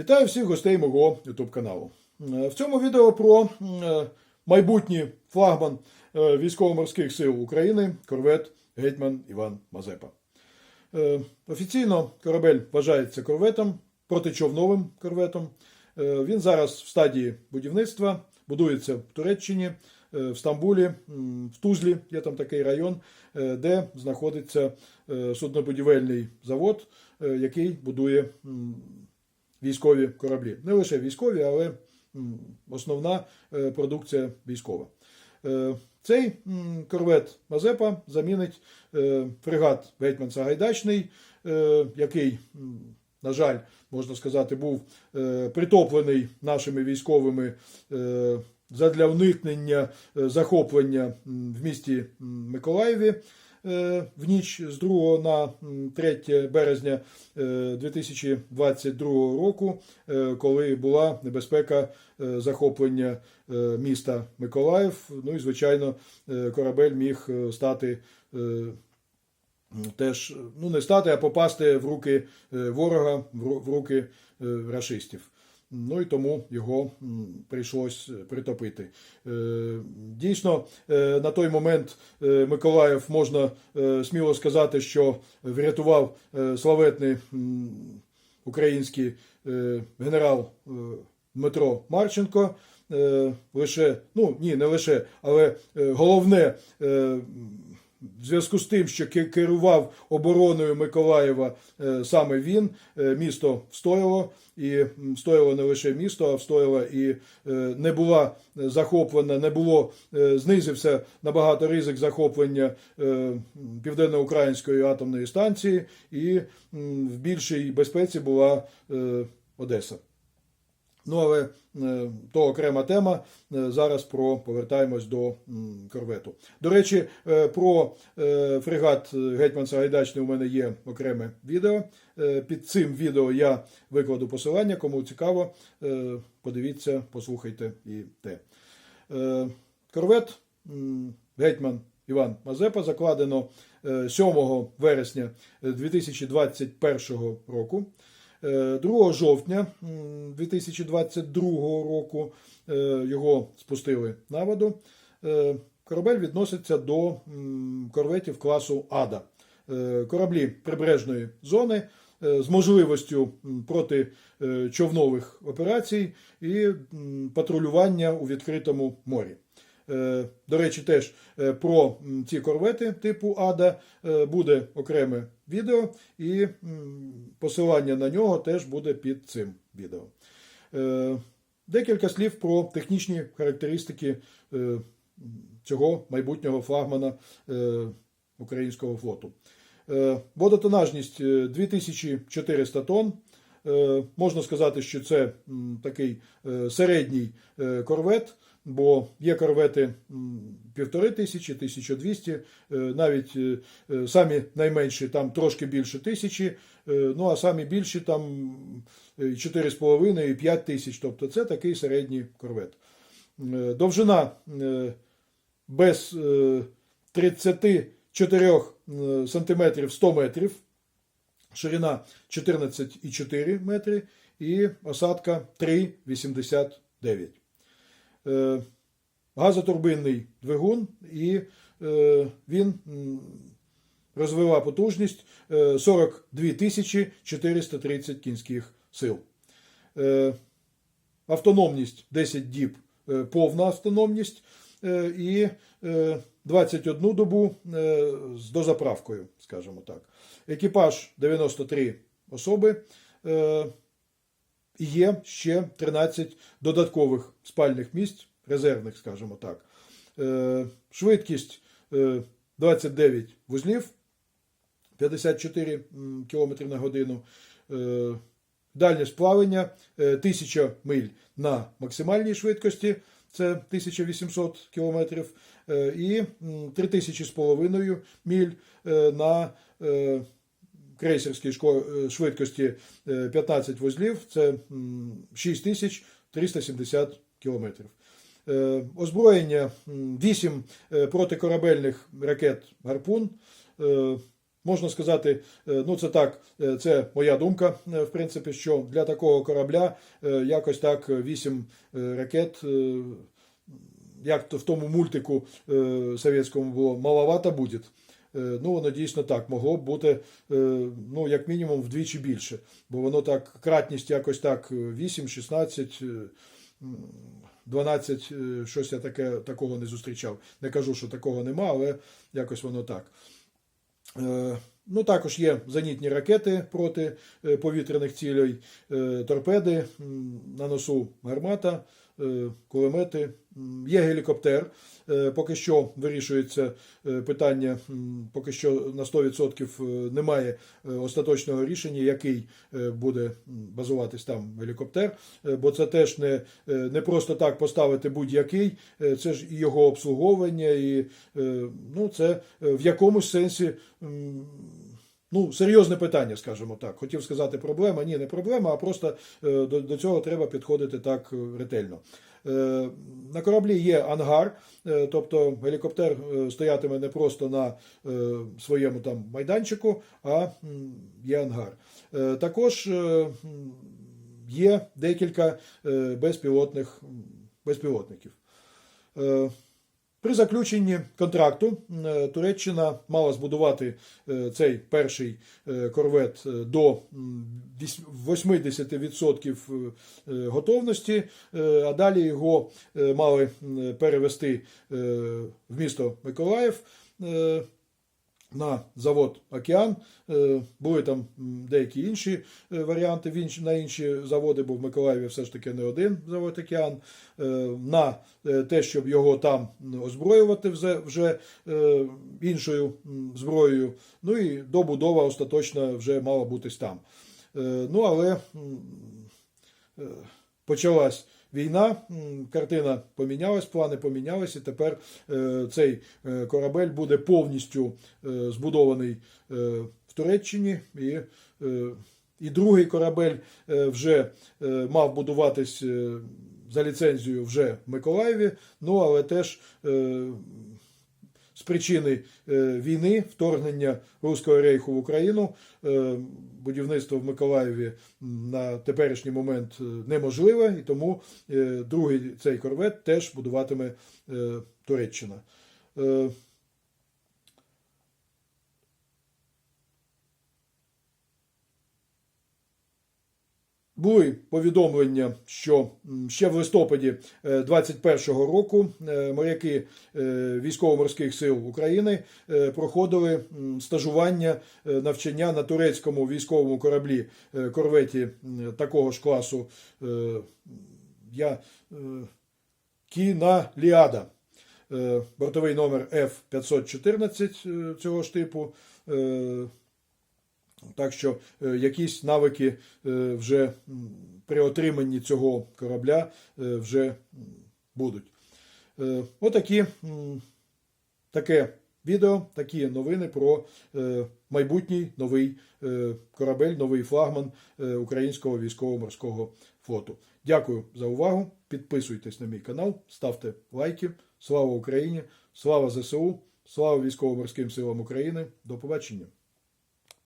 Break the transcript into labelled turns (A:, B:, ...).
A: Вітаю всіх гостей мого YouTube каналу. Е, В цьому відео про е, майбутній флагман е, військово-морських сил України корвет Гетьман Іван Мазепа. Офіційно корабель вважається корветом, протичовновим корветом. Він зараз в стадії будівництва, будується в Туреччині, в Стамбулі, в Тузлі, є там такий район, де знаходиться суднобудівельний завод, який будує військові кораблі. Не лише військові, але основна е, продукція військова. Е, Цей корвет Мазепа замінить е, фрегат Гетьман Сагайдачний, який, на жаль, можна сказати, був притоплений нашими військовими задля уникнення захоплення в місті Миколаєві в ніч з 2 на 3 березня е, 2022 року, е, коли була небезпека е, захоплення е, міста Миколаїв. Ну і звичайно, е, корабель міг е, стати. е, Теж ну не стати, а попасти в руки е, ворога, в руки е, рашистів. Ну і тому його прийшлось притопити. Е, Дійсно, е, на той момент е, Миколаїв можна е, сміло сказати, що врятував е, славетний український е, генерал е, Дмитро Марченко. Е, Лише, ну ні, не лише, але е, головне. В зв'язку з тим, що ке- керував обороною Миколаєва е, саме він, е, місто встояло, і встояло не лише місто, а встояло і е, не була захоплена, не було, знизився набагато ризик захоплення південноукраїнської атомної станції, і в більшій безпеці була Одеса. Ну, але е, то окрема тема. Е, Зараз про повертаємось до корвету. До речі, е, про фрегат Гетьман Сагайдачний у мене є окреме відео. Під цим відео я викладу посилання. Кому цікаво, подивіться, послухайте і те. Корвет Гетьман Іван Мазепа закладено е, 7 вересня 2021 року. Е, 2 жовтня 2022 року е, його спустили на воду. Е, Корабель відноситься до корветів класу Ада. Е, Кораблі прибережної зони е, з можливістю м, протичовнових операцій і патрулювання у відкритому морі. Е, До речі, теж е, про ці корвети типу Ада е, буде окреме відео, і посилання на нього теж буде під цим відео. Е, Декілька слів про технічні характеристики е, цього майбутнього флагмана е, українського флоту. Водотонажність е, 2400 тонн. Можна сказати, що це такий середній корвет, бо є корвети півтори тисячі, 1200, е, навіть е, е, самі найменші там трошки більше тисячі, ну а самі більші там е, 4,5 і 5 тисяч. Тобто це такий середній корвет. Довжина без е, 34 е, сантиметрів 100 метрів, ширина 14,4 метри і осадка 3,89. Е, Газотурбинний двигун, і е, він м, розвиває потужність е, 42 тисячі 430 кінських сил. Е, Автономність 10 діб, е, повна автономність е, і е, 21 добу е, з дозаправкою, скажімо так. Екіпаж 93 особи. Е, І є ще 13 додаткових спальних місць, резервних, скажімо так. Е, Швидкість е, 29 вузлів, 54 км на годину. Е, Дальність плавання е, 1000 миль на максимальній швидкості, це 1800 км, і м, 3000 миль е, на е, крейсерській е, швидкості е, 15 вузлів, це м, 6370 км. Е, Озброєння 8 протикорабельних ракет Гарпун, е, Можна сказати, е, ну це так, е, це моя думка, е, в принципі, що для такого корабля е, якось так 8 ракет, е, як то в тому мультику е, совєтському було, маловато буде. Е, Ну, воно дійсно так могло б бути, е, ну, як мінімум, вдвічі більше. Бо воно так, кратність якось так е, 8, 16, е, 12, е, щось я таке, такого не зустрічав. Не кажу, що такого нема, але якось воно так. Е, Ну, також є зенітні ракети проти повітряних цілей, торпеди, на носу гармата, кулемети. Є гелікоптер. Е, Поки що вирішується е, питання, поки що на 100% немає е, остаточного рішення, який е, буде базуватись там гелікоптер. Е, Бо це теж не, е, не просто так поставити будь-який, е, це ж і його обслуговування, і е, ну, це е, в якомусь сенсі. Ну, серйозне питання, скажімо так. Хотів сказати проблема. Ні, не проблема, а просто е, до, до цього треба підходити так е, ретельно. Е, На кораблі є ангар, тобто гелікоптер стоятиме не просто на своєму там майданчику, а є ангар. Також є декілька безпілотних безпілотників. При заключенні контракту е, Туреччина мала збудувати е, цей перший е, корвет до 80% е, готовності, а далі його мали перевести в місто Миколаїв. На завод Океан. Е, Були там деякі інші е, варіанти на інші заводи, бо в Миколаєві все ж таки не один завод Океан. Е, На те, щоб його там озброювати вже, іншою зброєю. Ну і добудова остаточна вже мала бутись там. Ну, але почалась війна, картина помінялась, плани помінялись, і тепер е, цей е, корабель буде повністю е, збудований в Туреччині. І, і другий корабель вже мав будуватись за ліцензією вже в Миколаєві, ну але теж. З причини е, війни, вторгнення Руського рейху в Україну, е, будівництво в Миколаєві на теперішній момент е, неможливе, і тому другий цей корвет теж будуватиме Туреччина. Були повідомлення, що ще в листопаді 21-го року е, моряки е, військово-морських сил України е, проходили стажування е, навчання на турецькому військовому кораблі е, корветі такого ж класу е, я, е, Кіна Ліада. Е, Бортовий номер F514 е, цього ж типу. Так що е, якісь навики е, вже при отриманні цього корабля е, вже будуть. Отакі таке відео, такі новини про майбутній новий корабель, новий флагман українського військово-морського флоту. Дякую за увагу. Підписуйтесь на мій канал, ставте лайки. Слава Україні! Слава ЗСУ! Слава військово-морським силам України! До побачення!